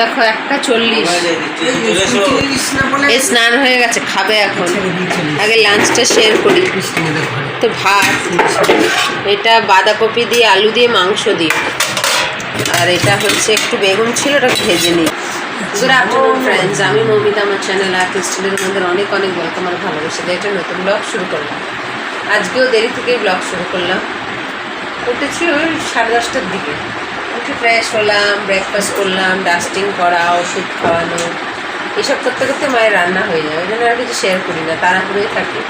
দেখো একটা চল্লিশ। এই স্নান হয়ে গেছে খাবে এখন। আগে লাঞ্চটা শেয়ার করি। তো ভাত এটা বাঁধাকপি দিয়ে আলু দিয়ে মাংস দিয়ে। আর এটা হচ্ছে একটু বেগুন ছিল ওটা ভেজে নিই। গুড আফটারনুন ফ্রেন্ডস আমি মৌমিতা আমার চ্যানেল আর্ট স্টিলের মধ্যে অনেক অনেক ওয়েলকাম আর ভালোবাসা দিয়ে একটা নতুন ব্লগ শুরু করলাম। আজকেও দেরি থেকেই ব্লগ শুরু করলাম। উঠেছি ওই সাড়ে দশটার দিকে। উঠে ফ্রেশ হলাম ব্রেকফাস্ট করলাম ডাস্টিং করা ওষুধ খাওয়ানো এসব করতে করতে মায়ের রান্না হয়ে যায়। ওই জন্য আর কিছু শেয়ার করি না তাড়াহুড়োই থাকি।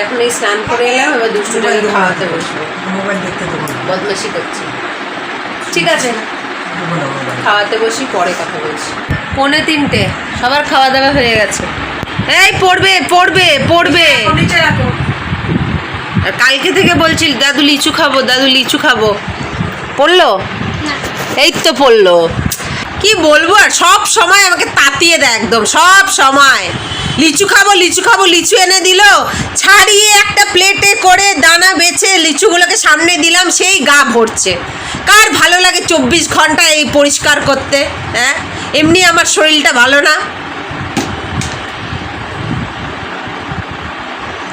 এখন এই স্নান করে এলাম এবার দুষ্টুটাকে খাওয়াতে বসবো। মোবাইল দেখতে বদমাসি করছি। ঠিক আছে। খাওয়াতে বসি পরে কথা বলছি। পৌনে তিনটে সবার খাওয়া দাওয়া হয়ে গেছে। এই পড়বে পড়বে পড়বে। আর কালকে থেকে বলছিল দাদু লিচু খাব দাদু লিচু খাব। পড়ল? এই তো পড়ল। কি বলব আর সব সময় আমাকে তাতিয়ে দেয় একদম সব সময়। লিচু খাব লিচু খাব লিচু এনে দিল ছাড়িয়ে একটা প্লেটে করে দানা বেছে লিচুগুলোকে সামনে দিলাম সেই গা ভরছে। কার ভালো লাগে চব্বিশ ঘণ্টা এই পরিষ্কার করতে হ্যাঁ? এমনি আমার শরীরটা ভালো না।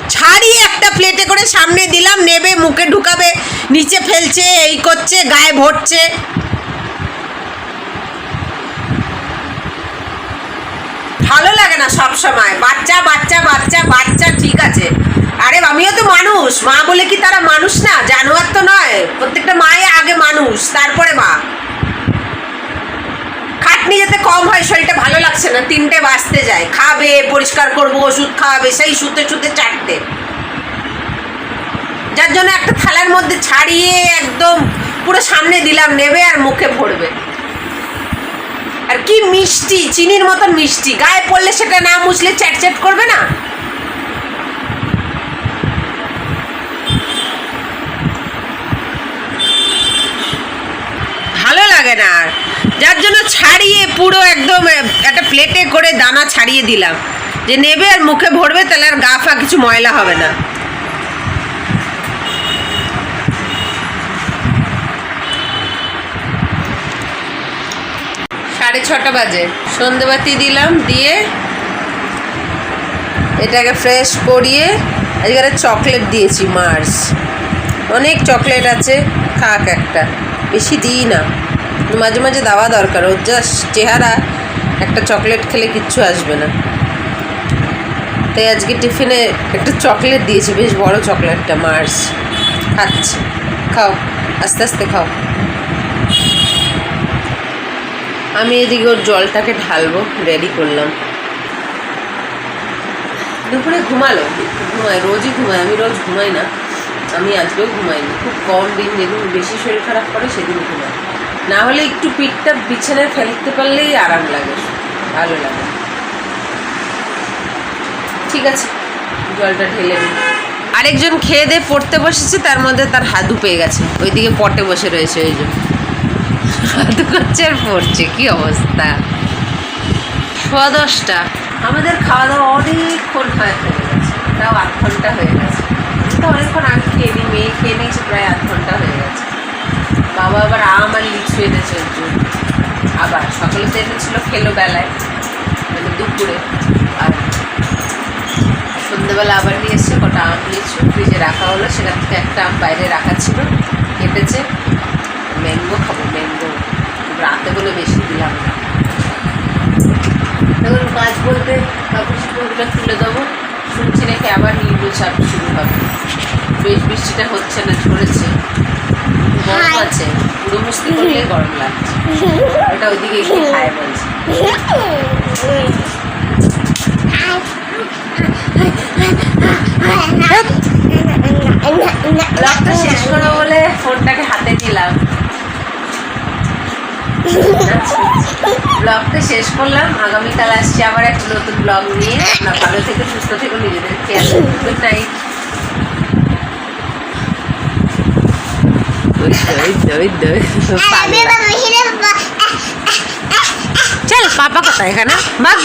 ছাড়িয়ে প্লেটে করে সামনে দিলাম, নেবে, মুখে ঢুকাবে, নিচে ফেলছে, এই করছে, গায়ে ভরছে। ভালো লাগে না সব সময়। বাচ্চা বাচ্চা বাচ্চা বাচ্চা, ঠিক আছে। আরে, আমিও তো মানুষ। মা বলে কি তারা মানুষ না? জানোয়ার তো নয়। প্রত্যেকটা মাই আগে মানুষ, তারপরে মা। খাটনি যাতে কম হয়, শরীরটা ভালো লাগছে না। তিনটে বাঁচতে যায়। খাবে, পরিষ্কার করব, ওষুধ খাওয়াবে, সেই শুতে শুতে চারটে। যার জন্য একটা থালার মধ্যে ছাড়িয়ে একদম পুরো সামনে দিলাম, নেবে আর মুখে ভরবে। আর কি মিষ্টি, চিনির মতন মিষ্টি। গায়ে পড়লে সেটা না মুছলে চ্যাট চ্যাট করবে না? ভালো লাগে না আর। যার জন্য ছাড়িয়ে পুরো একদম একটা প্লেটে করে দানা ছাড়িয়ে দিলাম। যে নেবে আর মুখে ভরবে, তাহলে আর গা ফা কিছু ময়লা হবে না। সাড়ে ছটা বাজে। সন্ধেবাতি দিলাম, দিয়ে এটাকে ফ্রেশ করিয়ে আজকে চকলেট দিয়েছি মার্স অনেক চকলেট আছে, খাক একটা। বেশি দিই না। মাঝে মাঝে দেওয়া দরকার, ওর যা চেহারা, একটা চকলেট খেলে কিচ্ছু আসবে না। তাই আজকে টিফিনে একটা চকলেট দিয়েছি, বেশ বড় চকলেটটা মার্স খাচ্ছি। খাও, আস্তে আস্তে খাও। আমি এদিকে ওর জলটাকে ঢালবো রেডি করলাম। দুপুরে ঘুমালো, ঘুমায়, রোজই ঘুমায়, আমি রোজ ঘুমাই না। আমি আজকেও ঘুমাইনি, খুব কম দিন যেদিন বেশি শরীর খারাপ করে সেদিন ঘুমাই। না হলে একটু পিঠটা বিছানায় ফেলতে পারলেই আরাম লাগে, ভালো লাগে। ঠিক আছে, জলটা ঢেলে নিই আরেকজন খেয়ে দিয়ে পড়তে বসেছে, তার মধ্যে তার হাদু পেয়ে গেছে। ওইদিকে পটে বসে রয়েছে ওই জন্য হাদু করছে আর পড়ছে, কি অবস্থা? সোয়া দশটা। আমাদের খাওয়া দাওয়া অনেকক্ষণ হয়ে গেছে, তাও আধ ঘণ্টা হয়ে গেছে। তো অনেকক্ষণ আগে খেয়ে নিই মেয়ে খেয়ে নিয়েছে, প্রায় আধ ঘণ্টা হয়ে গেছে। বাবা আবার আম আর লিচু এনেছে আবার সকালে তো এনেছিল খেলো বেলায় মানে দুপুরে। আর সন্ধ্যেবেলা আবার নিয়ে এসছে কটা আম, লিচু। ফ্রিজে রাখা হলো, সেখান থেকে একটা আম বাইরে রাখা ছিল, কেটেছে। ম্যাঙ্গো খাব। ম্যাঙ্গো রাতে দিলাম। এখন কাজ বলতে কাপড় চোপড়গুলো তুলে দেবো। শুনছি নাকি আবার নির্মূল চাপ শুরু হবে। বেশ বৃষ্টিটা হচ্ছে না ঝরেছে। গরম আছে পুরো মুস্তি করলে গরম লাগছে। এটা ওইদিকে গিয়ে খায় বলছে। ব্লগটা শেষ করব বলে ফোনটাকে হাতে নিলাম। ব্লগটা শেষ করলাম। আগামীকাল আসছি আবার একটা নতুন ব্লগ নিয়ে। না ভালো থেকে সুস্থ থেকে নিজেদের খেয়াল গুড নাইট চল পাপা কোথায় এখানে? বাঘ।